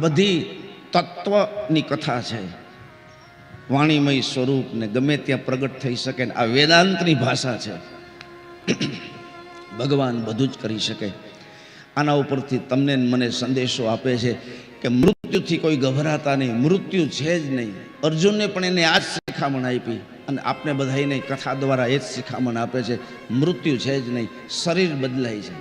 બધી તત્વની કથા છે. વાણીમય સ્વરૂપ ને ગમે ત્યાં પ્રગટ થઈ શકે આ વેદાંતની ભાષા છે. ભગવાન બધું જ કરી શકે. આના ઉપરથી તમને મને સંદેશો આપે છે કે મૃત્યુથી કોઈ ગભરાતા નહીં, મૃત્યુ છે જ નહીં. અર્જુનને પણ એને આ જ શિખામણ આપી અને આપને બધાને કથા દ્વારા એ જ શિખામણ આપે છે, મૃત્યુ છે જ નહીં, શરીર બદલાય છે.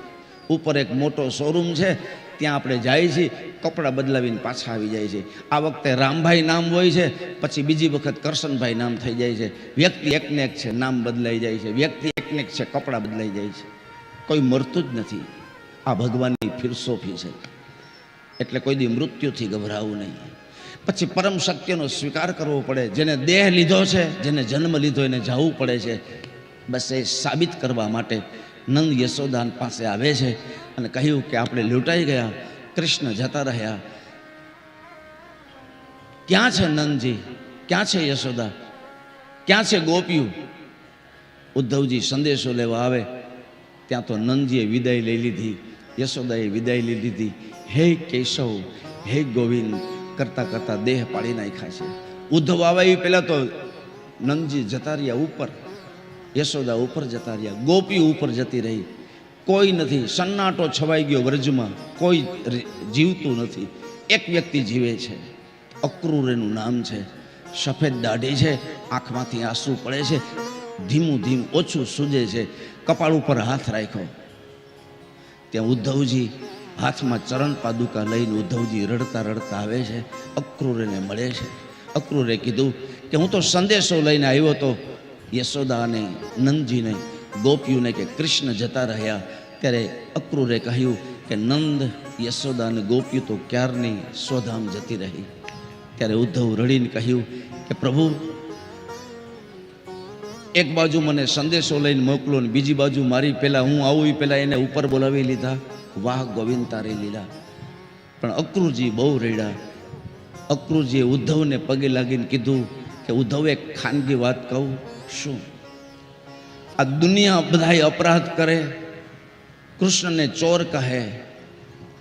ઉપર એક મોટો શોરૂમ છે ત્યાં આપણે જાય છીએ, કપડાં બદલાવીને પાછા આવી જાય છે. આ વખતે રામભાઈ નામ હોય છે, પછી બીજી વખત કરશનભાઈ નામ થઈ જાય છે. વ્યક્તિ એકને એક છે, નામ બદલાઈ જાય છે. વ્યક્તિ એકને એક છે, કપડાં બદલાઈ જાય છે. કોઈ મરતું જ નથી. આ ભગવાનની ફિલસોફી છે. એટલે કોઈ દી મૃત્યુથી ગભરાવું નહીં. પછી પરમ સત્યનો સ્વીકાર કરવો પડે. જેને દેહ લીધો છે, જેને જન્મ લીધો એને જવું પડે છે. બસ એ સાબિત કરવા માટે નંદ યશોદાન પાસે આવે છે અને કહ્યું કે આપણે લૂંટાઈ ગયા, કૃષ્ણ જતા રહ્યા. ક્યાં છે નંદજી? ક્યાં છે યશોદા? ક્યાં છે ગોપીયું ઉદ્ધવજી સંદેશો લેવા આવે. ત્યાં તો નંદજીએ વિદાય લઈ લીધી. યશોદાએ વિદાય લઈ લીધી. હે કેશવ, હે ગોવિંદ, કરતા કરતા દેહ પાડી નાખ્યા છે. ઉદ્ધવ આવે એ પહેલાં તો નંદજી જતા રહ્યા ઉપર. યશોદા ઉપર જતા રહ્યા. ગોપી ઉપર જતી રહી. કોઈ નથી. સન્નાટો છવાઈ ગયો વ્રજમાં. કોઈ જીવતું નથી. એક વ્યક્તિ જીવે છે. અક્રૂર એનું નામ છે. સફેદ દાઢી છે. આંખમાંથી આંસુ પડે છે. ધીમું ધીમું ઓછું સૂજે છે. કપાળ ઉપર હાથ રાખ્યો. ત્યાં ઉદ્ધવજી હાથમાં ચરણ પાદુકા લઈને ઉદ્ધવજી રડતા રડતા આવે છે. અક્રૂરને મળે છે. અક્રૂરે કીધું કે હું તો સંદેશો લઈને આવ્યો તો યશોદા અને નંદજીને, ગોપીઓને કે કૃષ્ણ જતા રહ્યા. ત્યારે અક્રૂરે કહ્યું કે, નંદ, યશોદા અને ગોપીઓ તો ક્યારની સ્વધામ જતી રહી? ત્યારે ઉદ્ધવ રડીને કહ્યું કે, પ્રભુ, એક બાજુ મને સંદેશો લઈને મોકલો ને બીજી બાજુ મારી પહેલાં હું આવું એ પહેલાં એને ઉપર બોલાવી લીધા. વાહ, ગોવિંદ તારે લીલા. પણ અક્રૂરજી બહુ રેડા અક્રૂરજીએ ઉદ્ધવને પગે લાગીને કીધું કે ઉદ્ધવ એક ખાનગી વાત કહું? શું? આ દુનિયા બધાય અપરાધ કરે. કૃષ્ણને ચોર કહે.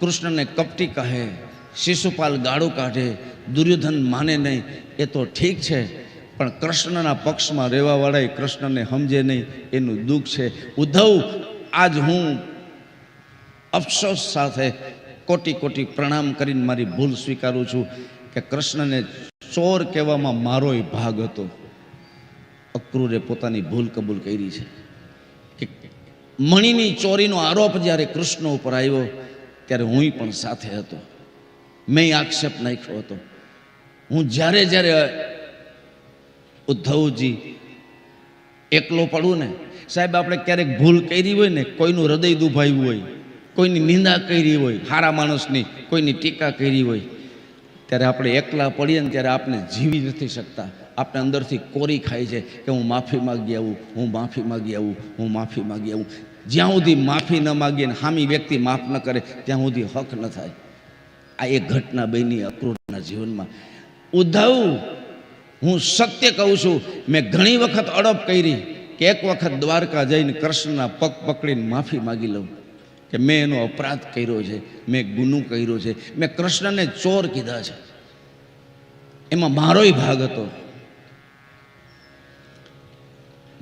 કૃષ્ણને કપટી કહે. શિશુપાલ ગાળું કાઢે. દુર્યોધન માને નહીં. એ તો ઠીક છે, પણ કૃષ્ણના પક્ષમાં રહેવાવાળાએ કૃષ્ણને સમજે નહીં. એનું દુઃખ છે. ઉદ્ધવ, આજ હું અફસોસ સાથે કોટી કોટી પ્રણામ કરીને મારી ભૂલ સ્વીકારું છું કે કૃષ્ણને ચોર કહેવામાં મારોય ભાગ હતો. અક્રૂરે પોતાની ભૂલ કબૂલ કરી છે કે મણીની ચોરીનો આરોપ જ્યારે કૃષ્ણ ઉપર આવ્યો, ત્યારે હું પણ સાથે હતો. મેં આક્ષેપ નાખ્યો હતો. હું જ્યારે જ્યારે ઉદ્ધવજી એકલો પડું ને, સાહેબ, આપણે ક્યારેક ભૂલ કરી હોય ને, કોઈનું હૃદય દુભાવ્યું હોય, કોઈની નિંદા કરી હોય સારા માણસની કોઈની ટીકા કરી હોય ત્યારે આપણે એકલા પડીએ ને ત્યારે આપણે જીવી નથી શકતા. આપણે અંદરથી કોરી ખાય છે કે હું માફી માગી આવું, હું માફી માગી આવું, હું માફી માગી આવું. જ્યાં સુધી માફી ન માગીએ ને હામી વ્યક્તિ માફ ન કરે, ત્યાં સુધી હક ન થાય. આ એક ઘટના બની અક્રૂરના જીવનમાં. ઉદ્ધવ, હું સત્ય કહું છું, મેં ઘણી વખત અડપ કરી કે એક વખત દ્વારકા જઈને કૃષ્ણના પગ પકડીને માફી માગી લઉં. કે મેં એનો અપરાધ કર્યો છે, મેં ગુનું કર્યો છે, મેં કૃષ્ણને ચોર કીધા છે. એમાં મારોય ભાગ હતો.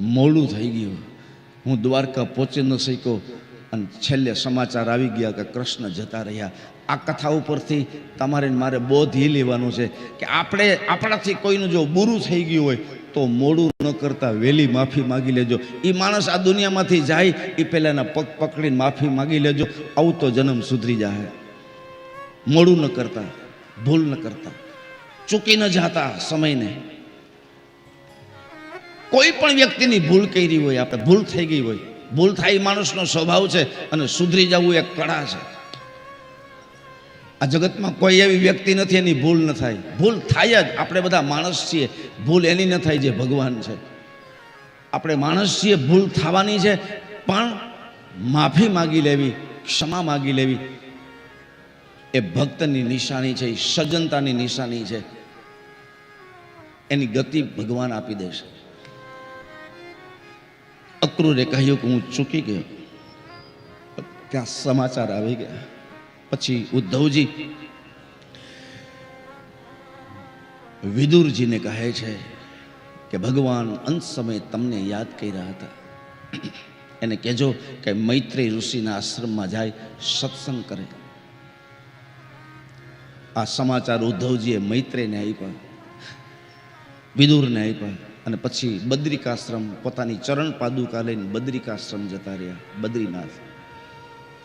મોડું થઈ ગયું. હું દ્વારકા પહોંચી ન શક્યો અને છેલ્લે સમાચાર આવી ગયા કે કૃષ્ણ જતા રહ્યા. આ કથા ઉપરથી તમારે મારે બોધ એ લેવાનું છે કે આપણે આપણાથી કોઈનું જો બુરું થઈ ગયું હોય તો મોડું ન કરતા વહેલી માફી માગી લેજો. એ માણસ આ દુનિયામાંથી જાય એ પહેલાંના પગ પકડીને માફી માગી લેજો. આવું તો જન્મ સુધરી જાય મોડું ન કરતા, ભૂલ ન કરતા, ચૂકી ન જાતા સમયને. કોઈ પણ વ્યક્તિની ભૂલ કરી હોય, આપણે ભૂલ થઈ ગઈ હોય, ભૂલ થાય એ માણસનો સ્વભાવ છે અને સુધરી જવું એક કળા છે. આ જગતમાં કોઈ એવી વ્યક્તિ નથી, એની ભૂલ ન થાય. ભૂલ થાય જ. આપણે બધા માણસ છીએ. ભૂલ એની ન થાય જે ભગવાન છે. આપણે માણસ છીએ, ભૂલ થવાની છે, પણ માફી માગી લેવી, ક્ષમા માગી લેવી. એ ભક્તની નિશાની છે, એ સજ્જનતાની નિશાની છે. એની ગતિ ભગવાન આપી દેશે. અક્રૂરે કહ્યું કે હું ચૂકી ગયો. ત્યાં સમાચાર આવી ગયા. પછી ઉદ્ધવજી વિદુરજીને કહે છે કે, ભગવાન, અંત સમયે તમને યાદ કર્યા હતા. એને કહેજો કે મૈત્રી ઋષિના આશ્રમમાં જાય, સત્સંગ કરે. આ સમાચાર ઉદ્ધવજીએ મૈત્રેને આપ્યા, વિદુરને આપ્યા અને પછી બદ્રિકાશ્રમ પોતાની ચરણ પાદુકા લઈને બદ્રિકાશ્રમ જતા રહ્યા, બદ્રીનાથ.